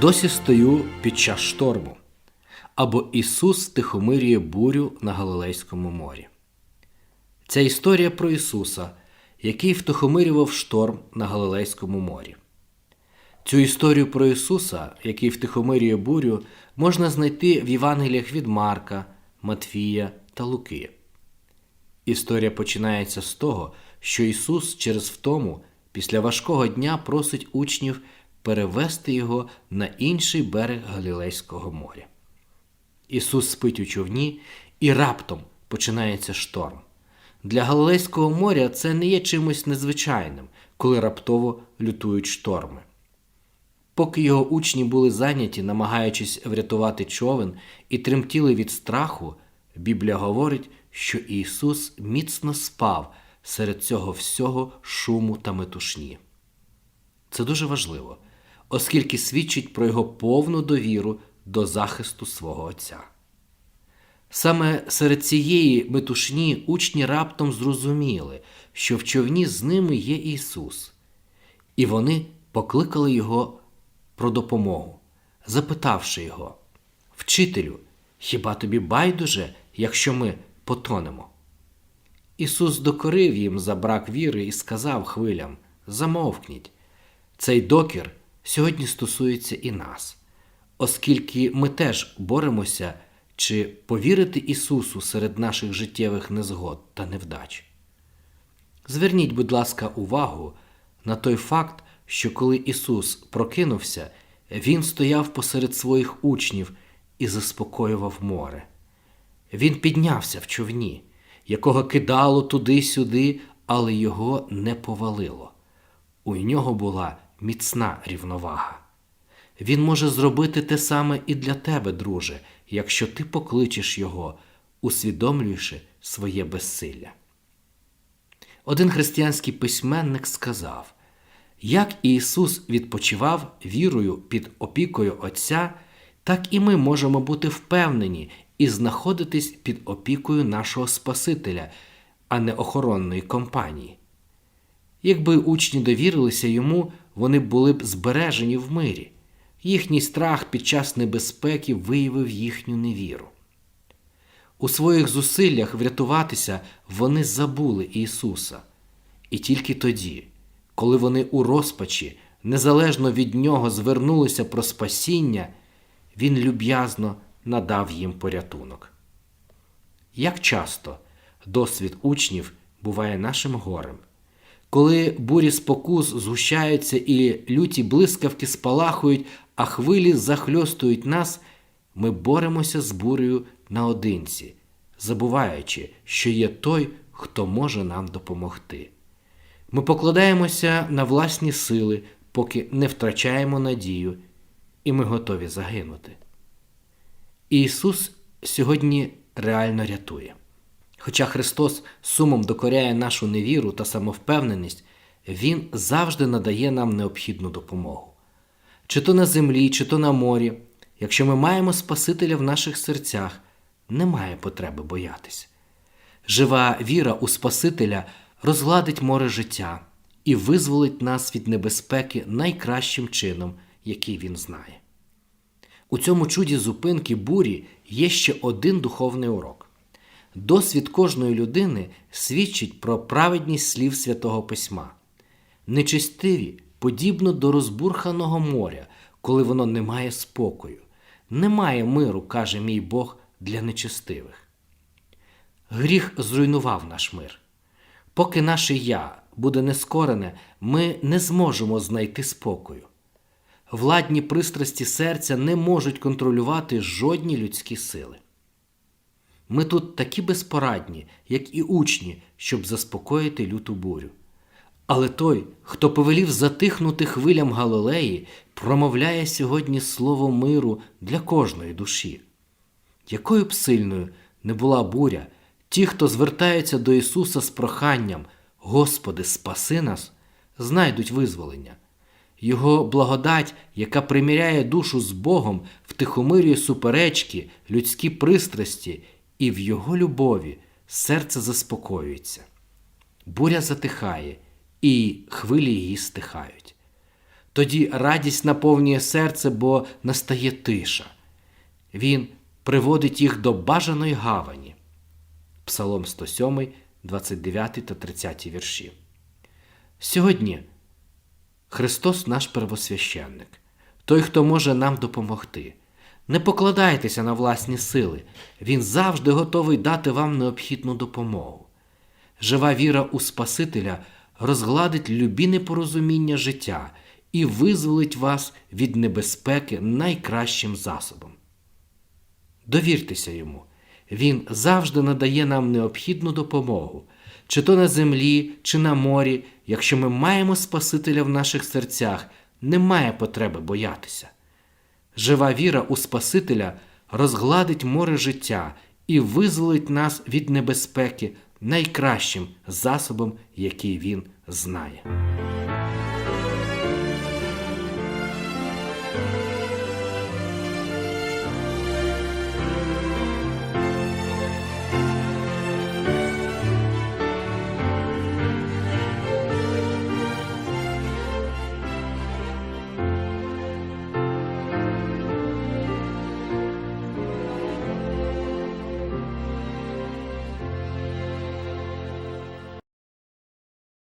Досі стою під час шторму. Або Ісус тихомирює бурю на Галилейському морі. Ця історія про Ісуса, який втихомирював шторм на Галилейському морі. Цю історію про Ісуса, який втихомирює бурю, можна знайти в Євангеліях від Марка, Матвія та Луки. Історія починається з того, що Ісус через втому після важкого дня просить учнів перевести його на інший берег Галілейського моря. Ісус спить у човні, і раптом починається шторм. Для Галилейського моря це не є чимось незвичайним, коли раптово лютують шторми. Поки його учні були зайняті, намагаючись врятувати човен і тремтіли від страху, Біблія говорить, що Ісус міцно спав серед цього всього шуму та метушні. Це дуже важливо, оскільки свідчить про його повну довіру до захисту свого Отця. Саме серед цієї метушні учні раптом зрозуміли, що в човні з ними є Ісус, і вони покликали Його про допомогу, запитавши Його, Вчителю, хіба тобі байдуже, якщо ми потонемо? Ісус докорив їм за брак віри і сказав хвилям Замовкніть. Цей докір сьогодні стосується і нас, оскільки ми теж боремося чи повірити Ісусу серед наших життєвих незгод та невдач. Зверніть, будь ласка, увагу на той факт, що коли Ісус прокинувся, Він стояв посеред своїх учнів і заспокоював море. Він піднявся в човні, якого кидало туди-сюди, але його не повалило. У нього була міцна рівновага. Він може зробити те саме і для тебе, друже, якщо ти покличеш його, усвідомлюючи своє безсилля. Один християнський письменник сказав, як Ісус відпочивав вірою під опікою Отця, так і ми можемо бути впевнені і знаходитись під опікою нашого Спасителя, а не охоронної компанії. Якби учні довірилися йому, вони були б збережені в мирі. Їхній страх під час небезпеки виявив їхню невіру. У своїх зусиллях врятуватися вони забули Ісуса. І тільки тоді, коли вони у розпачі, незалежно від Нього звернулися про спасіння, Він люб'язно надав їм порятунок. Як часто досвід учнів буває нашим горем, коли бурі спокус згущаються і люті блискавки спалахують, а хвилі захльостують нас, ми боремося з бурею наодинці, забуваючи, що є той, хто може нам допомогти. Ми покладаємося на власні сили, поки не втрачаємо надію, і ми готові загинути. Ісус сьогодні реально рятує. Хоча Христос сумом докоряє нашу невіру та самовпевненість, Він завжди надає нам необхідну допомогу. Чи то на землі, чи то на морі, якщо ми маємо Спасителя в наших серцях, немає потреби боятися. Жива віра у Спасителя розгладить море життя і визволить нас від небезпеки найкращим чином, який він знає. У цьому чуді зупинки бурі є ще один духовний урок. Досвід кожної людини свідчить про праведність слів святого Письма. Нечистиві, подібно до розбурханого моря, коли воно не має спокою. Немає миру, каже мій Бог, для нечистивих. Гріх зруйнував наш мир. Поки наше я буде нескорене, ми не зможемо знайти спокою. Владні пристрасті серця не можуть контролювати жодні людські сили. Ми тут такі безпорадні, як і учні, щоб заспокоїти люту бурю. Але той, хто повелів затихнути хвилям Галилеї, промовляє сьогодні слово миру для кожної душі. Якою б сильною не була буря, ті, хто звертаються до Ісуса з проханням Господи, спаси нас, знайдуть визволення. Його благодать, яка приміряє душу з Богом, втихомирює суперечки, людські пристрасті, і в Його любові серце заспокоюється. Буря затихає, і хвилі її стихають. Тоді радість наповнює серце, бо настає тиша. Він приводить їх до бажаної гавані. Псалом 107, 29 та 30 вірші. Сьогодні Христос наш первосвященник, той, хто може нам допомогти. Не покладайтеся на власні сили, Він завжди готовий дати вам необхідну допомогу. Жива віра у Спасителя розгладить любі непорозуміння життя і визволить вас від небезпеки найкращим засобом. Довіртеся йому. Він завжди надає нам необхідну допомогу, чи то на землі, чи на морі. Якщо ми маємо Спасителя в наших серцях, немає потреби боятися. Жива віра у Спасителя розгладить море життя і визволить нас від небезпеки найкращим засобом, який він знає.